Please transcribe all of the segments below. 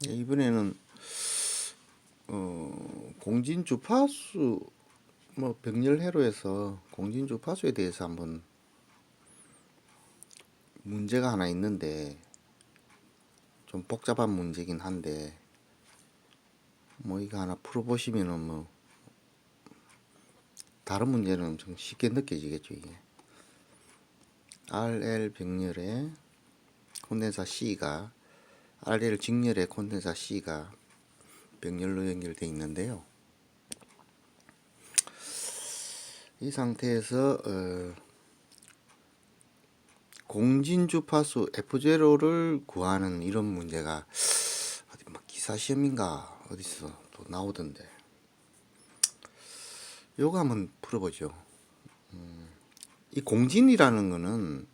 네, 이번에는 어, 공진 주파수 뭐 병렬회로에서 공진 주파수에 대해서 한번 문제가 하나 있는데 좀 복잡한 문제긴 한데 뭐 이거 하나 풀어보시면은 뭐 다른 문제는 좀 쉽게 느껴지겠죠 이게. RL 병렬의 콘덴사 C가 RL 직렬의 콘덴사 C가 병렬로 연결되어 있는데요. 이 상태에서 어, 공진 주파수 F0를 구하는 이런 문제가 어디 막 기사 시험인가 어디서 또 나오던데 요거 한번 풀어보죠. 음, 이 공진이라는 거는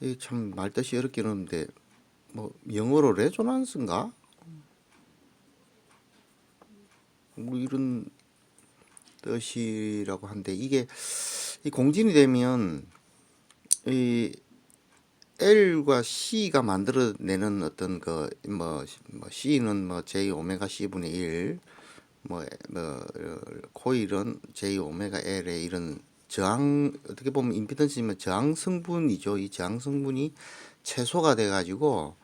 이참 말뜻이 어렵긴 한데 뭐 영어로 레조난스인가? 뭐 이런 뜻이라고 한데 이게 이 공진이 되면 이 L과 C가 만들어내는 어떤 그뭐뭐 C는 뭐 J 오메가 C 분의 1, 뭐, 뭐 어, 코일은 J 오메가 L의 이런 저항 어떻게 보면 임피던스면 저항 성분이죠. 이 저항 성분이 최소가 돼 가지고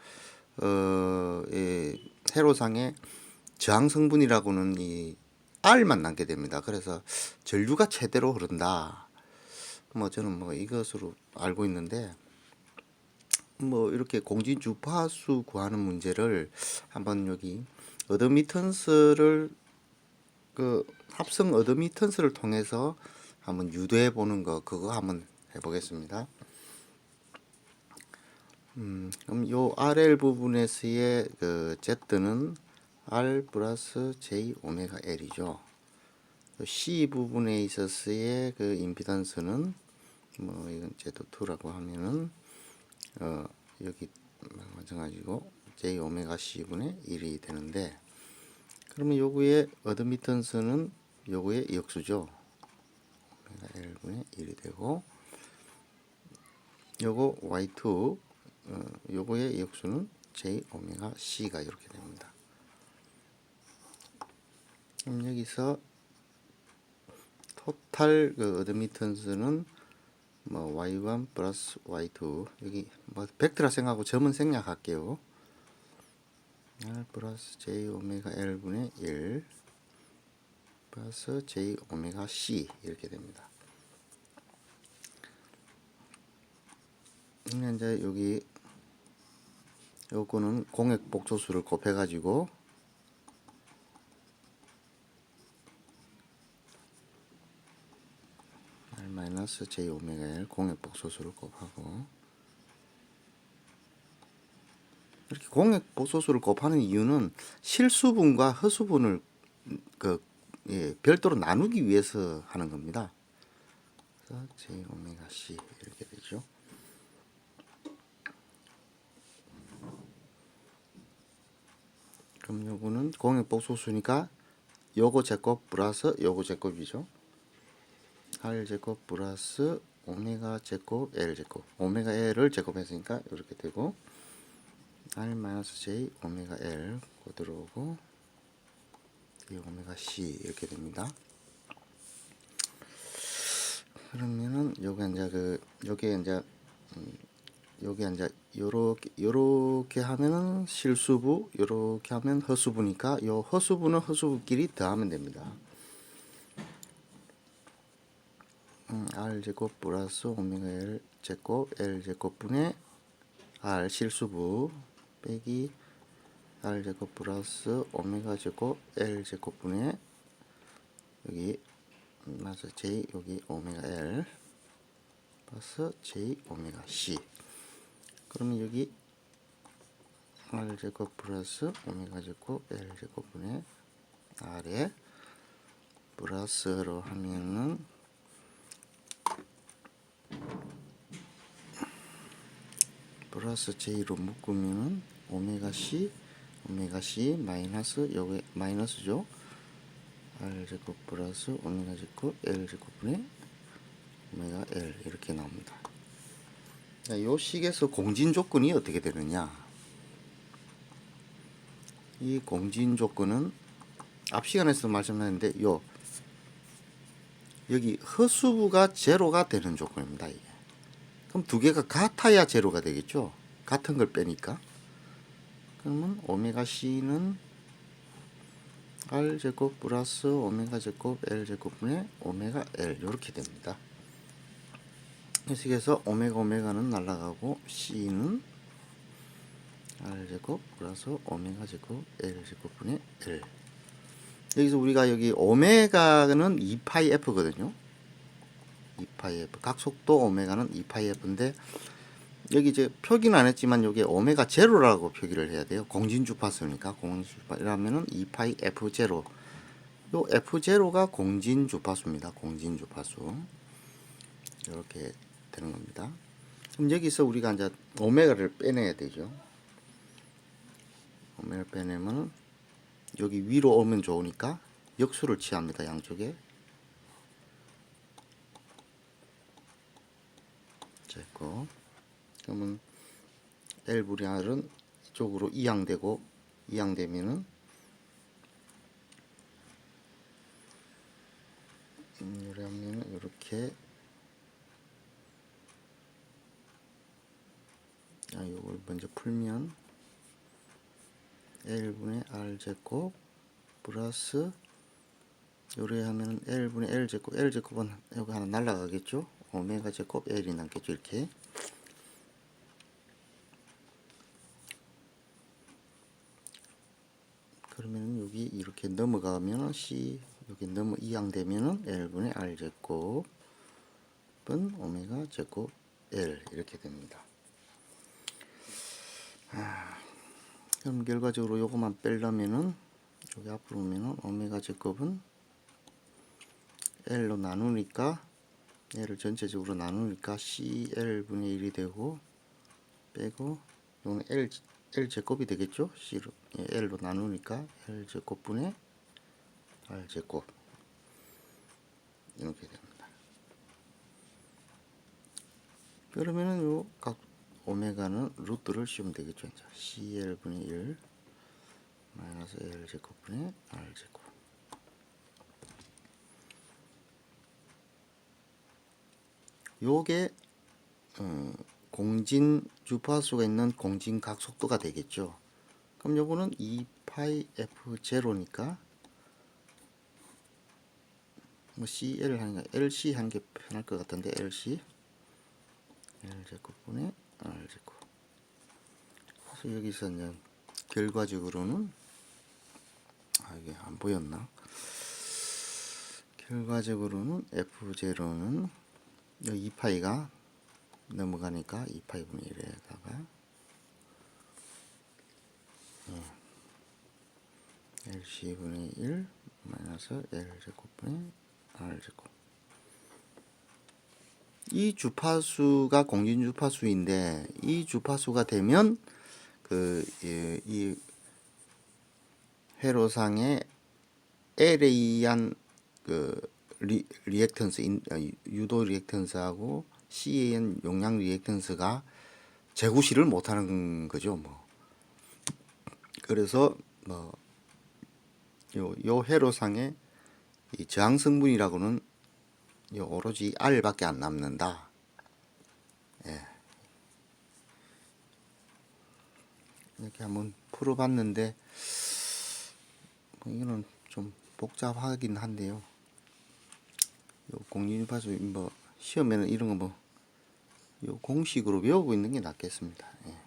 어, 예, 회로상에 저항 성분이라고는 이 R만 남게 됩니다. 그래서 전류가 최대로 흐른다. 뭐 저는 뭐 이것으로 알고 있는데 뭐 이렇게 공진 주파수 구하는 문제를 한번 여기 어드미턴스를 그 합성 어드미턴스를 통해서 한번 유도해 보는 거 그거 한번 해보겠습니다. 음, 그럼 요 RL 부분에서의 그 Z는 R 플러스 J 오메가 L이죠. 요 C 부분에 있어서의 그 임피던스는 뭐 이건 Z2라고 하면은 어 여기 마찬가지고 J 오메가 C 분의 1이 되는데 그러면 요거의 어드미턴스는 요거의 역수죠. 오메가 L 분의 1이 되고 요거 Y2 어, 요거의 역수는 J 오메가 C가 이렇게 됩니다. 그럼 여기서 토탈 그 어드미턴스는 뭐 y1 플러스 y2 여기 뭐 벡터라 생각하고 점은 생략할게요. r 플러스 j 오메가 l 분의 1 플러스 j 오메가 c 이렇게 됩니다. 그러면 이제 여기 요거는 공액 복소수를 곱해 가지고 R 마이너스 J 오메가 L 공액 복소수를 곱하고 이렇게 공액 복소수를 곱하는 이유는 실수분과 허수분을 그 예, 별도로 나누기 위해서 하는 겁니다. 그래서 J 오메가 C 이렇게 되죠. 그럼 요거는 공액 복소수니까 요거 제곱 플러스 요거 제곱이죠. R 제곱 플러스 오메가 제곱 L 제곱 오메가 L을 제곱했으니까 이렇게 되고 R 마이너스 J 오메가 L 고 들어오고 이 오메가 C 이렇게 됩니다. 그러면은 요게 이제 그 요게 이제 음, 요게 이제 요렇게 요렇게 하면은 실수부 요렇게 하면 허수부니까 요 허수부는 허수부끼리 더하면 됩니다. 음, R 제곱 플러스 오메가 L 제곱 L 제곱분의 R 실수부 빼기 R 제곱 플러스 오메가 제곱 L 제곱분의 여기 맞아 J 여기 오메가 L 플러스 J 오메가 C 그러면 여기 R 제곱 플러스 오메가 제곱 L 제곱분의 R에 플러스로 하면은 플러스 J로 묶으면은 오메가 C 오메가 C 마이너스 여기 마이너스죠? R 제곱 플러스 오메가 제곱 L 제곱분의 오메가 L 이렇게 나옵니다 자, 요 식에서 공진 조건이 어떻게 되느냐 이 공진 조건은 앞 시간에서 말씀드렸는데 요 여기 허수부가 제로가 되는 조건입니다. 이게. 그럼 두 개가 같아야 제로가 되겠죠. 같은 걸 빼니까. 그러면 오메가 C는 R 제곱 플러스 오메가 제곱 L 제곱분의 오메가 L 이렇게 됩니다. 여기서 오메가 오메가는 날라가고 C는 R 제곱 플러스 오메가 제곱 L 제곱분의 L 여기서 우리가 여기 오메가는 2파이 F거든요. 2파이 F 각속도 오메가는 2파이 F인데 여기 이제 표기는 안 했지만 여기 오메가 제로라고 표기를 해야 돼요. 공진 주파수니까 공진 주파라면은 2파이 F 제로. 요 F 제로가 공진 주파수입니다. 공진 주파수. 이렇게 되는 겁니다. 그럼 여기서 우리가 이제 오메가를 빼내야 되죠. 오메가를 빼내면 여기 위로 오면 좋으니까 역수를 취합니다. 양쪽에. 됐고. 그러면 R은 이쪽으로 이양되고 이양되면은 음, 이러면 이렇게 아 요걸 먼저 풀면 L분의 R 제곱 플러스 요래 하면은 L분의 L 제곱 L 제곱은 여기 하나 날라가겠죠 오메가 제곱 L이 남겠죠 이렇게 그러면 여기 이렇게 넘어가면 C 여기 넘어 이항되면은 L분의 R 제곱은 오메가 제곱 L 이렇게 됩니다. 아, 그럼 결과적으로 요거만 빼려면은 여기 앞으로 오면은 오메가 제곱은 L로 나누니까 L을 전체적으로 나누니까 CL분의 1이 되고 빼고 요는 L L 제곱이 되겠죠? C로 예, L로 나누니까 L 제곱분의 R 제곱 이렇게 됩니다. 그러면은 요 각 오메가는 루트를 씌우면 되겠죠. 이제 CL분의 1 마이너스 L 제곱분의 R 제곱 요게 어, 공진 주파수가 있는 공진 각 속도가 되겠죠. 그럼 요거는 2파이 f 제로니까 뭐 CL 게 LC 하는 게 편할 것 같은데 LC L 제곱분의 R 제곱. 그래서 여기서 이제 결과적으로는 아 이게 안 보였나? 결과적으로는 F 제로는 이 2파이가 넘어가니까 2파이 분의 1에다가 LC분의 1 마이너스 L제곱분의 R제곱 이 주파수가 공진 주파수인데 이 주파수가 되면 그이 회로상의 L에 의한 그 리, 리액턴스 인, 아, 유도 리액턴스하고 의한 용량 리액턴스가 재구시를 못하는 거죠 뭐. 그래서 뭐 요, 요 회로상의 이 저항 성분이라고는 요 오로지 R밖에 안 남는다. 예. 이렇게 한번 풀어봤는데 뭐 이거는 좀 복잡하긴 한데요. 요 공진주파수 뭐 시험에는 이런 거 뭐 요 공식으로 외우고 있는 게 낫겠습니다. 예.